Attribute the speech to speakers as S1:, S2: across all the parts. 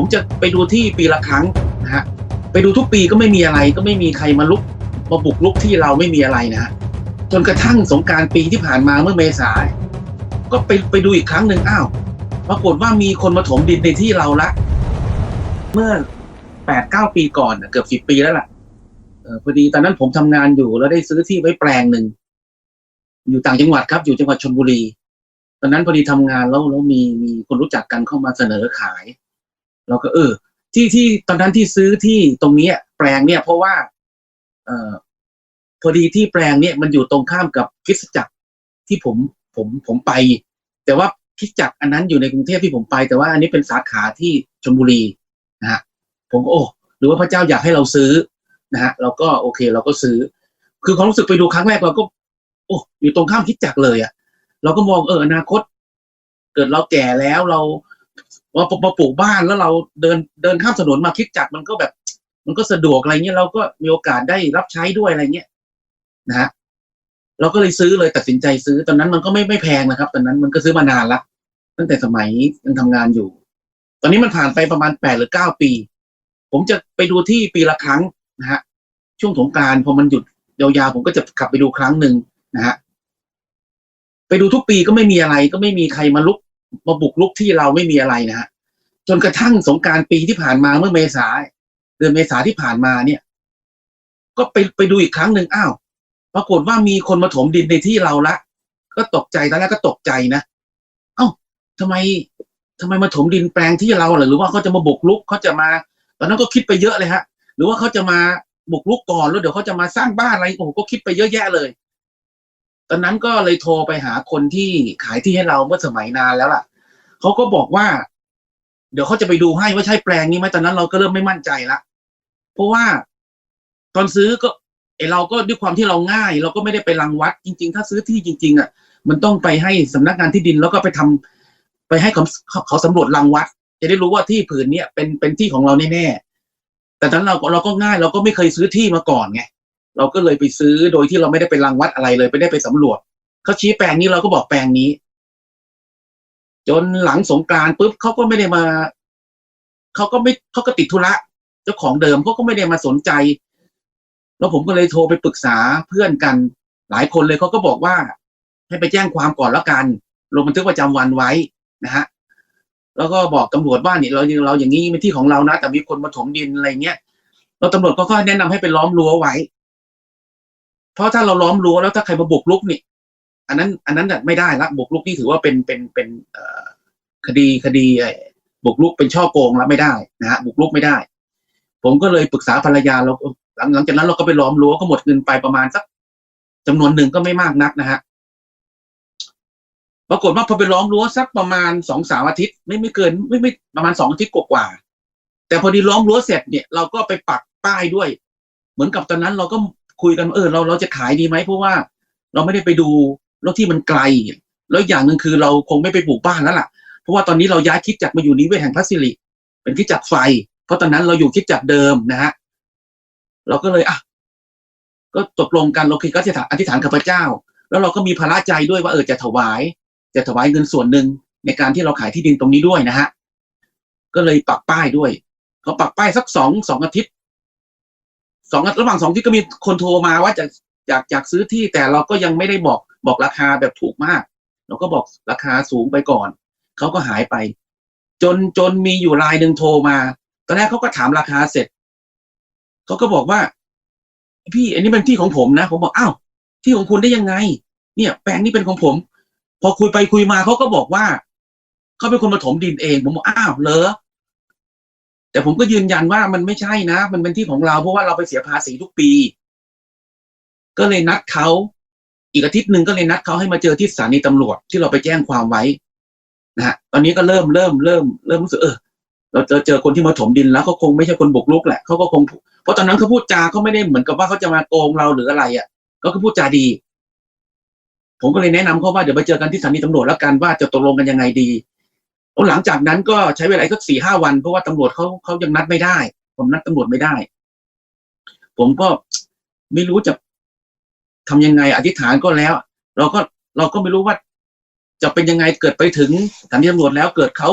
S1: ผมจะไปดูที่ปีละครั้งนะฮะไปดูทุกปีก็ไม่มีอะไรก็ไม่มีใครมาลุกมาบุกลุกที่เราไม่มีอะไรนะฮะจนกระทั่งสงการปีที่ผ่านมาเมื่อเมษาก็ไปไปดูอีกครั้งหนึ่งอ้าวปรากฏว่ามีคนมาถมดินในที่เราละ เมื่อแปดเก้าปีก่อนเกือบสิบปีแล้วล่ะพอดีตอนนั้นผมทำงานอยู่แล้วได้ซื้อที่ไว้แปลงหนึ่งอยู่ต่างจังหวัดครับ อยู่จังหวัดชลบุรี ตอนนั้นพอดีทำงานแล้วแล้วมีมีคนรู้จักกันเข้ามาเสนอขาย เราก็เออ ที่ที่ตอนนั้นที่ซื้อที่ตรงนี้แปลงเนี่ย เพราะว่า เอ่อพอดีที่แปลงเนี่ยมันอยู่ตรงข้ามกับคิสจักรที่ผมผมผมไป แต่ว่าคิสจักรอันนั้นอยู่ในกรุงเทพที่ผมไป แต่ว่าอันนี้เป็นสาขาที่ชลบุรีนะฮะผมก็โอ้หรือว่าพระเจ้าอยากให้เราซื้อนะฮะเราก็โอเค เราก็ซื้อ คือความรู้สึกไปดูครั้งแรกเราก็ โอ้อยู่ตรงข้ามคริสตจักรเลยอะ เราก็มองเอออนาคต เกิดเราแก่แล้วเรา ว่ามาปลูกบ้านแล้วเราเดินเดินข้ามถนนมาคิดจักมันก็แบบ มันก็สะดวกอะไรเงี้ยเราก็มีโอกาสได้รับใช้ด้วยอะไรเงี้ยนะฮะเราก็เลยซื้อเลยตัดสินใจซื้อตอนนั้นมันก็ไม่ไม่แพงนะครับ ตอนนั้นมันก็ซื้อมานานละตั้งแต่สมัยยังทำงานอยู่ ตอนนี้มันผ่านไปประมาณแปดหรือเก้าปี ผมจะไปดูที่ปีละครั้งนะฮะช่วงสงการพอมันหยุดยาวๆผมก็จะขับไปดูครั้งหนึ่งนะฮะไปดูทุกปีก็ไม่มีอะไรก็ไม่มีใครมาลุก มาบุกลุกที่เราไม่มีอะไรนะฮะจนกระทั่งสงการปีที่ผ่านมาเมื่อเมษาเดือนเมษาที่ผ่านมาเนี่ย ก็ไปไปดูอีกครั้งหนึ่งอ้าวปรากฏว่ามีคนมาถมดินในที่เราละ ก็ตกใจตอนแรกก็ตกใจนะเอ้าทำไมทำไมมาถมดินแปลงที่เราหรอหรือว่าเขาจะมาบุกลุกเขาจะมาตอนนั้นก็คิดไปเยอะเลยฮะ หรือว่าเขาจะมาบุกลุกก่อนแล้วเดี๋ยวเขาจะมาสร้างบ้านอะไรโอ้โหก็คิดไปเยอะแยะเลย ตอนนั้นก็เลยโทรไปหาคนที่ขายที่ให้เราเมื่อสมัยนานแล้วล่ะเขาก็บอกว่า เดี๋ยวเขาจะไปดูให้ว่าใช่แปลงนี้ไหมตอนนั้นเราก็เริ่มไม่มั่นใจละเพราะว่าตอนซื้อก็ไอเราก็ด้วยความที่เราง่าย เราก็ไม่ได้ไปรังวัดจริง ๆ ถ้าซื้อที่จริง ๆ อะ มันต้องไปให้สำนักงานที่ดินแล้วก็ไปทำไปให้เขาเขาสำรวจรังวัด จะได้รู้ว่าที่ผืนเนี้ยเป็นเป็นที่ของเราแน่ๆแต่ตอนนั้นเราก็เราก็ง่าย เราก็ไม่เคยซื้อที่มาก่อนไง เราก็เลยไปซื้อโดยที่เราไม่ได้ไปรังวัดอะไรเลย ไม่ได้ไปสำรวจเขาชี้แปลงนี้เราก็บอกแปลงนี้ จนหลังสงกานต์ปุ๊บเขาก็ไม่ได้มาเขาก็ไม่เขาก็ติดธุระเจ้าของเดิมเขาก็ไม่ได้มาสนใจ แล้วผมก็เลยโทรไปปรึกษาเพื่อนกัน หลายคนเลยเขาก็บอกว่า ให้ไปแจ้งความก่อนแล้วกันลงบันทึกประจำวันไว้นะฮะแล้วก็บอกตำรวจว่าเนี่ยเราเราอย่างนี้เป็นที่ของเรานะแต่มีคนมาถมดินอะไรเงี้ยเราตำรวจก็แนะนำให้ไปล้อมรั้วไว้ เพราะถ้าเราล้อมรั้วแล้วถ้าใครมาบุกรุกนี่ อันนั้น อันนั้นไม่ได้ละบุกรุกนี่ถือว่าเป็นเป็นเป็นคดีคดีบุกรุกเป็นช่อโกงแล้วไม่ได้นะฮะบุกรุกไม่ได้ ผมก็เลยปรึกษาภรรยาเราหลังหลังจากนั้นเราก็ไปล้อมรั้วก็หมดเงินไปประมาณสักจำนวนหนึ่งก็ไม่มากนักนะฮะปรากฏว่าพอไปล้อมรั้วสักประมาณสองสามอาทิตย์ไม่ไม่เกินไม่ไม่ประมาณสองอาทิตย์กว่าๆแต่พอดีล้อมรั้วเสร็จเนี่ยเราก็ไปปักป้ายด้วย เหมือนกับตอนนั้นเราก็ คุยกันเออเราเราจะขายดีไหมเพราะว่าเราไม่ได้ไปดูแล้วที่มันไกล แล้วอย่างหนึ่งคือเราคงไม่ไปปลูกบ้านแล้วล่ะ เพราะว่าตอนนี้เราย้ายคิดจักมาอยู่นิเวศแห่งพัสสิริเป็นคิดจักไฟ เพราะตอนนั้นเราอยู่คิดจักเดิมนะฮะเราก็เลยอะก็ตกลงกันเราคือก็จะอธิษฐานกับพระเจ้า แล้วเราก็มีภาระใจด้วยว่าเออจะถวาย จะถวายเงินส่วนหนึ่งในการที่เราขายที่ดินตรงนี้ด้วยนะฮะก็เลยปักป้ายด้วยพอปักป้ายสักสองสองอาทิตย์ สองระหว่างสองที่ก็มีคนโทรมาว่าจะอยากอยากซื้อที่แต่เราก็ยังไม่ได้บอกบอกราคาแบบถูกมาก เราก็บอกราคาสูงไปก่อนเขาก็หายไป จนจนมีอยู่รายหนึ่งโทรมาตอนแรกเขาก็ถามราคาเสร็จเขาก็บอกว่า พี่อันนี้เป็นที่ของผมนะ ผมบอกอ้าวที่ของคุณได้ยังไง เนี่ย แปลงนี้เป็นของผม พอคุยไปคุยมาเขาก็บอกว่าเขาเป็นคนมาถมดินเอง ผมบอกอ้าวเหรอ แต่ผมก็ยืนยันว่ามันไม่ใช่นะ มันเป็นที่ของเราเพราะว่าเราไปเสียภาษีทุกปี ก็เลยนัดเขาอีกอาทิตย์หนึ่งก็เลยนัดเขาให้มาเจอที่สถานีตำรวจที่เราไปแจ้งความไว้นะฮะตอนนี้ก็เริ่มเริ่มเริ่มเริ่มรู้สึกเออเราเจอเจอคนที่มาถมดินแล้วเขาคงไม่ใช่คนบุกรุกแหละเขาก็คงเพราะตอนนั้นเขาพูดจาเขาไม่ได้เหมือนกับว่าเขาจะมาโกงเราหรืออะไรอะ ก็คือพูดจาดี ผมก็เลยแนะนำเขาว่าเดี๋ยวไปเจอกันที่สถานีตำรวจแล้วกันว่าจะตกลงกันยังไงดี หลังจากนั้นก็ใช้เวลาอีกสักสี่ห้าวันเพราะว่าตำรวจเขาเขายังนัดไม่ได้ ผมนัดตำรวจไม่ได้ ผมก็ไม่รู้จะทำยังไง อธิษฐานก็แล้ว เราก็เราก็ไม่รู้ว่า จะเป็นยังไงเกิดไปถึงสถานีตำรวจแล้วเกิดเขา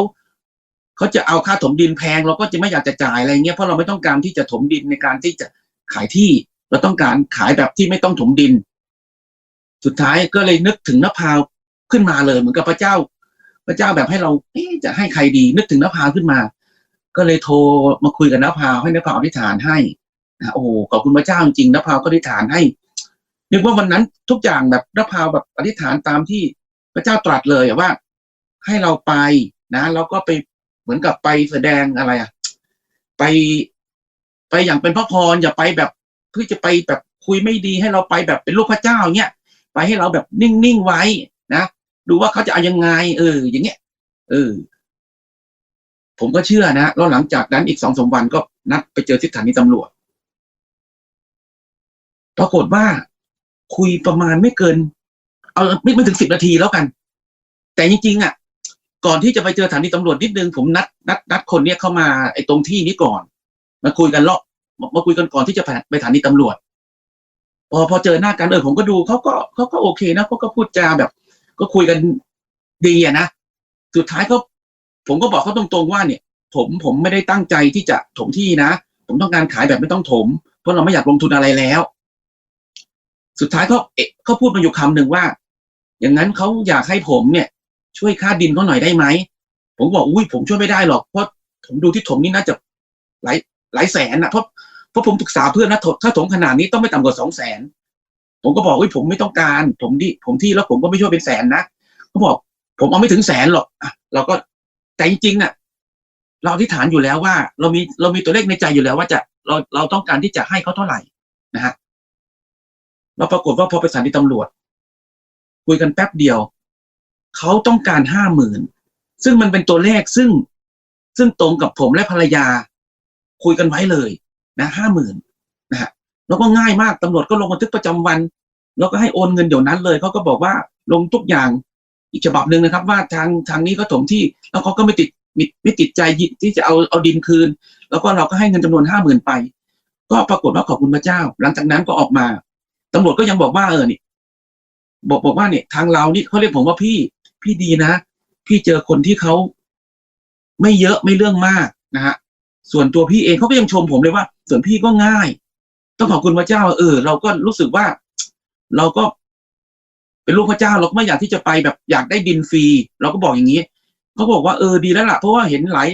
S1: เขาจะเอาค่าถมดินแพง เราก็จะไม่อยากจะจ่ายอะไรเงี้ยเพราะเราไม่ต้องการที่จะถมดินในการที่จะขายที่ เราต้องการขายแบบที่ไม่ต้องถมดิน สุดท้ายก็เลยนึกถึงนภาวขึ้นมาเลย เหมือนกับพระเจ้า พระเจ้าแบบให้เราเอ๊จะให้ใครดีนึกถึงนภาวขึ้นมา ก็เลยโทรมาคุยกับนภาวให้นภาวอธิษฐานให้นะโอ้ขอบคุณพระเจ้าจริงนภาวก็อธิษฐานให้นึกว่าวันนั้นทุกอย่างแบบนภาวแบบอธิษฐานตามที่พระเจ้าตรัสเลยว่า ให้เราไปนะแล้วก็ไปเหมือนกับไปแสดงอะไรอะไปไปอย่างเป็นพระพรอย่าไปแบบเพื่อจะไปแบบคุยไม่ดีให้เราไปแบบเป็นลูกพระเจ้าเงี้ยไปให้เราแบบนิ่งๆไว้นะ ดูว่าเขาจะเอายังไง เออ อย่างเงี้ย เออ ผมก็เชื่อนะแล้วหลังจากนั้นอีกสองสามวันก็นัดไปเจอที่สถานีตำรวจปรากฏว่า คุยประมาณไม่เกิน เอาไม่ไม่ถึงสิบนาทีแล้วกัน แต่จริงๆอะ ก่อนที่จะไปเจอสถานีตำรวจนิดนึงผมนัดนัดนัดคนเนี้ยเข้ามาไอ้ตรงที่นี้ก่อนมาคุยกันเลาะมาคุยกันก่อนที่จะไปสถานีตำรวจพอพอเจอหน้ากันเออผมก็ดูเขาก็เขาก็โอเคนะเขาก็พูดจาแบบ ก็คุยกันดีอะนะสุดท้ายก็ผมก็บอกเขาตรงๆว่าเนี่ย ผมผมไม่ได้ตั้งใจที่จะถมที่นะผมต้องการขายแบบไม่ต้องถม เพราะเราไม่อยากลงทุนอะไรแล้ว สุดท้ายเขาเอ๊ะเขาพูดมาอยู่คำหนึ่งว่า อย่างนั้นเขาอยากให้ผมเนี่ย ช่วยค่าดินเขาหน่อยได้ไหมผมบอกอุ้ยผมช่วยไม่ได้หรอกเพราะผมดูที่ถมนี่น่าจะหลายหลายแสนนะเพราะเพราะผมปรึกษาเพื่อนนะถ้าถมขนาดนี้ต้องไม่ต่ำกว่าสองแสน ผมก็บอกอุ้ยผมไม่ต้องการ ผมที่ผมที่แล้วผมก็ไม่ช่วยเป็นแสนนะเขาบอก ผมเอาไม่ถึงแสนหรอกอะเราก็แต่จริงๆน่ะ เราอธิษฐานอยู่แล้วว่า เรามีเรามีตัวเลขในใจอยู่แล้วว่าจะเราเราต้องการที่จะให้เขาเท่าไหร่นะฮะเราปรากฏว่าพอไปสถานีตำรวจ คุยกันแป๊บเดียว เขาต้องการห้าหมื่นซึ่งมันเป็นตัวเลขซึ่งซึ่งตรงกับผมและภรรยา คุยกันไว้เลย นะห้าหมื่น แล้วก็ง่ายมากตำรวจก็ลงบันทึกประจำวัน แล้วก็ให้โอนเงินเดี๋ยวนั้นเลยเขาก็บอกว่าลงทุกอย่างอีกฉบับหนึ่งนะครับ ว่าทางทางนี้ก็ถมที่แล้วเขาก็ไม่ติดไม่ไม่ติดใจที่จะเอาเอาดินคืน แล้วก็เราก็ให้เงินจำนวนห้าหมื่นไป ก็ปรากฏว่าขอบคุณพระเจ้า หลังจากนั้นก็ออกมาตำรวจก็ยังบอกว่าเออนี่บอกบอกว่าเนี่ยทางเรานี่เขาเรียกผมว่าพี่พี่ดีนะ พี่เจอคนที่เขาไม่เยอะไม่เรื่องมากนะฮะส่วนตัวพี่เองเขาก็ยังชมผมเลยว่า ส่วนพี่ก็ง่าย ต้องขอบคุณพระเจ้า เออ เราก็รู้สึกว่า เราก็ เป็นลูกพระเจ้าเราก็ไม่อยากที่จะไปแบบอยากได้ดินฟรี เราก็บอกอย่างนี้เขาบอกว่าเออดีแล้วล่ะเพราะว่าเห็นหลาย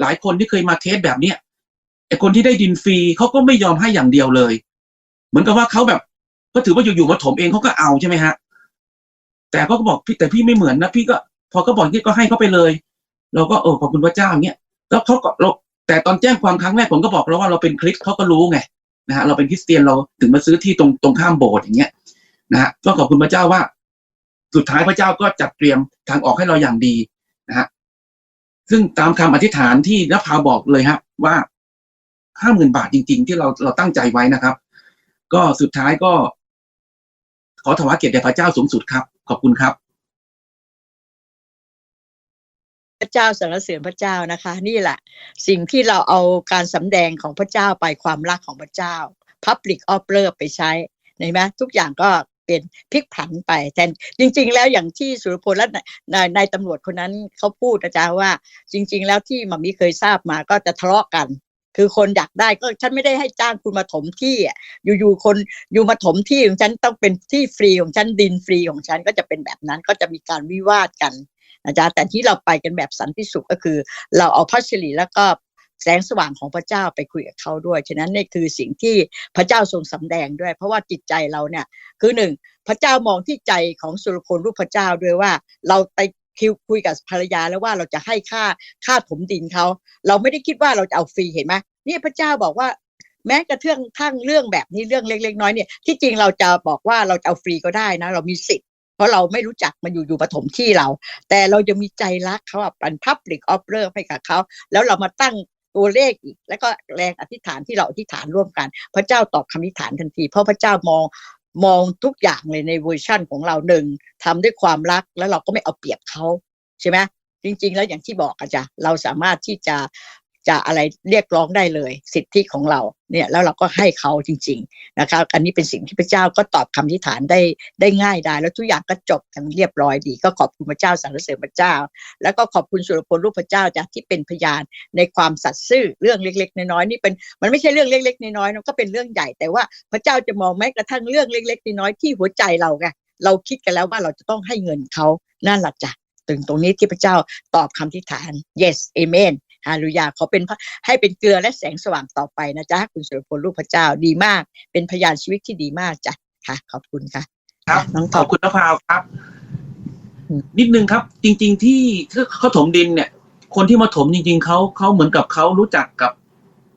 S1: หลายคนที่เคยมาเทสแบบเนี้ยไอคนที่ได้ดินฟรีเขาก็ไม่ยอมให้อย่างเดียวเลย เหมือนกับว่าเขาแบบ ก็ถือว่าอยู่ๆมาถมเองเขาก็เอาใช่ไหมฮะ แต่เขาก็บอกพี่แต่พี่ไม่เหมือนนะพี่ก็ พอเขาบอกนี่ก็ให้เขาไปเลย เราก็เออขอบคุณพระเจ้าเงี้ยแล้วเขาก็เราแต่ตอนแจ้งความครั้งแรกผมก็บอกแล้วว่าเราเป็นคริสเขาก็รู้ไง นะฮะเราเป็นคริสเตียนเราถึงมาซื้อที่ตรงตรงข้ามโบสถ์อย่างเงี้ยนะฮะก็ขอบคุณพระเจ้าว่า สุดท้ายพระเจ้าก็จัดเตรียมทางออกให้เราอย่างดีนะฮะซึ่งตามคำอธิษฐานที่นภาบอกเลยฮะว่าห้าหมื่นบาทจริง ๆ ที่เราเราตั้งใจไว้นะครับ ก็สุดท้ายก็ ขอถวายเกียรติแด่พระเจ้าสูงสุดครับ ขอบคุณครับ
S2: พระเจ้าสรรเสริญพระเจ้านะคะ นี่แหละ สิ่งที่เราเอาการสำแดงของพระเจ้าไปความรักของพระเจ้า Public of Love ไปใช้เห็นไหมทุกอย่างก็เป็นพลิกผันไปแทนจริง ๆ แล้วอย่างที่สุรพลและนายนายตำรวจคนนั้นเขาพูดนะจ๊ะว่า จริง ๆ แล้วที่มามีเคยทราบมาก็จะทะเลาะกัน คือคนอยากได้ก็ฉันไม่ได้ให้จ้างคุณมาถมที่อ่อยู่ๆคนอยู่มาถมที่ของฉันต้องเป็นที่ฟรีของฉันดินฟรีของฉันก็จะเป็นแบบนั้นก็จะมีการวิวาทกัน นะจ๊ะแต่ที่เราไปกันแบบสันติสุขก็คือ เราเอาพระสิริแล้วก็แสงสว่างของพระเจ้าไปคุยกับเขาด้วย ฉะนั้นนี่คือสิ่งที่พระเจ้าทรงสำแดงด้วย เพราะว่าจิตใจเราเนี่ยคือหนึ่งพระเจ้ามองที่ใจของสุรพลรูปพระเจ้าด้วยว่า เราไปคิวคุยกับภรรยาแล้วว่าเราจะให้ค่าค่าถมดินเขา เราไม่ได้คิดว่าเราจะเอาฟรีเห็นไหมนี่พระเจ้าบอกว่าแม้กระทั่งทั้งเรื่องแบบนี้เรื่องเล็กๆน้อยเนี่ยที่จริงเราจะบอกว่าเราจะเอาฟรีก็ได้นะ เรามีสิทธิ์ เพราะเราไม่รู้จักมาอยู่อยู่ปฐมที่เรา แต่เราจะมีใจรักเขาอะเป็น public of love ให้กับเขา แล้วเรามาตั้งตัวเลขอีก แล้วก็แรงอธิษฐานที่เราอธิษฐานร่วมกัน พระเจ้าตอบคำอธิษฐานทันที เพราะพระเจ้ามองมองทุกอย่างเลยในเวอร์ชั่นของเราหนึ่งทำด้วยความรักแล้วเราก็ไม่เอาเปรียบเขาใช่ไหมจริง ๆ แล้วอย่างที่บอกอะจ้ะเราสามารถที่จะ จะอะไรเรียกร้องได้เลย สิทธิของเราเนี่ยแล้วเราก็ให้เขาจริง ๆนะคะอันนี้เป็นสิ่งที่พระเจ้าก็ตอบคำที่ฐานได้ได้ง่ายได้ แล้วทุกอย่างก็จบกันเรียบร้อยดี ก็ขอบคุณพระเจ้าสรรเสริญพระเจ้า แล้วก็ขอบคุณสุรพลลูกพระเจ้าจ้ะที่เป็นพยานในความสัตย์ซื่อเรื่องเล็ก ๆ น้อยๆนี่เป็นมันไม่ใช่เรื่องเล็ก ๆ น้อยๆมันก็เป็นเรื่องใหญ่แต่ว่าพระเจ้าจะมองแม้กระทั่งเรื่องเล็ก ๆ น้อยๆที่หัวใจเราไงเราคิดกันแล้วว่าเราจะต้องให้เงินเขานั่นแหละจ้ะถึงตรงนี้ที่พระเจ้าตอบคำที่ฐาน yes amen ฮาลูยาขอเป็นพระให้เป็นเกลือและแสงสว่างต่อไปนะจ๊ะคุณสุรพลลูกพระเจ้าดีมาก เป็นพยานชีวิตที่ดีมากจ้ะค่ะ ขอบคุณค่ะ
S1: ครับ
S2: น้องท
S1: ข
S2: อ
S1: อ
S2: ม
S1: บคุณนภาวครับ
S2: อืม
S1: นิดนึงครับ จริง ๆ ที่เขาถมดินเนี่ย คนที่มาถมจริง ๆเขาเขาเหมือนกับเขารู้จักกับ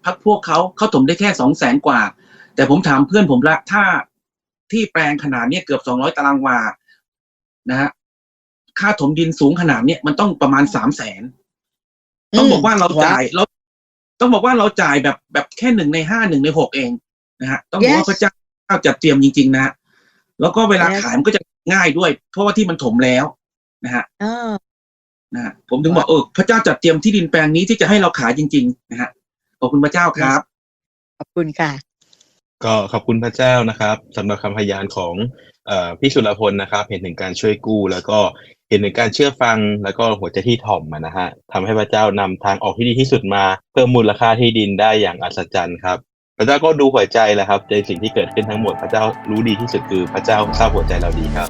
S1: พักพวกเขาเขาถมได้แค่สองแสนกว่า แต่ผมถามเพื่อนผมละถ้าที่แปลงขนาดเนี้ยเกือบสองร้อยตารางวานะฮะค่าถมดินสูงขนาดเนี้ยมันต้องประมาณสามแสน ต้องบอกว่าเราจ่ายเราต้องบอกว่าเราจ่ายแบบแบบแค่หนึ่งในห้าหนึ่งในหกเองนะฮะต้องบอกว่า
S2: Yes
S1: พระเจ้าจัดเตรียมจริง ๆ นะฮะแล้วก็เวลา
S2: Yes
S1: ขายมันก็จะง่ายด้วย เพราะว่าที่มันถมแล้วนะฮะ
S2: อ่า
S1: นะฮะผมถึงบอกเออพระเจ้าจัดเตรียมที่ดินแปลงนี้ที่จะให้เราขายจริง ๆ นะฮะขอบคุณพระเจ้าครับ
S2: ขอบคุณค่ะ
S3: ก็ขอบคุณพระเจ้านะครับสำหรับคำพยานของเอ่อพี่สุรพลนะครับ เห็นถึงการช่วยกู้แล้วก็ เห็นถึงการเชื่อฟังแล้วก็หัวใจที่ถ่อมนะฮะทำให้พระเจ้านำทางออกที่ดีที่สุดมา เพิ่มมูลค่าที่ดินได้อย่างอัศจรรย์ครับพระเจ้าก็ดูหัวใจแหละครับในสิ่งที่เกิดขึ้นทั้งหมดพระเจ้ารู้ดีที่สุดคือพระเจ้าทราบหัวใจเราดีครับ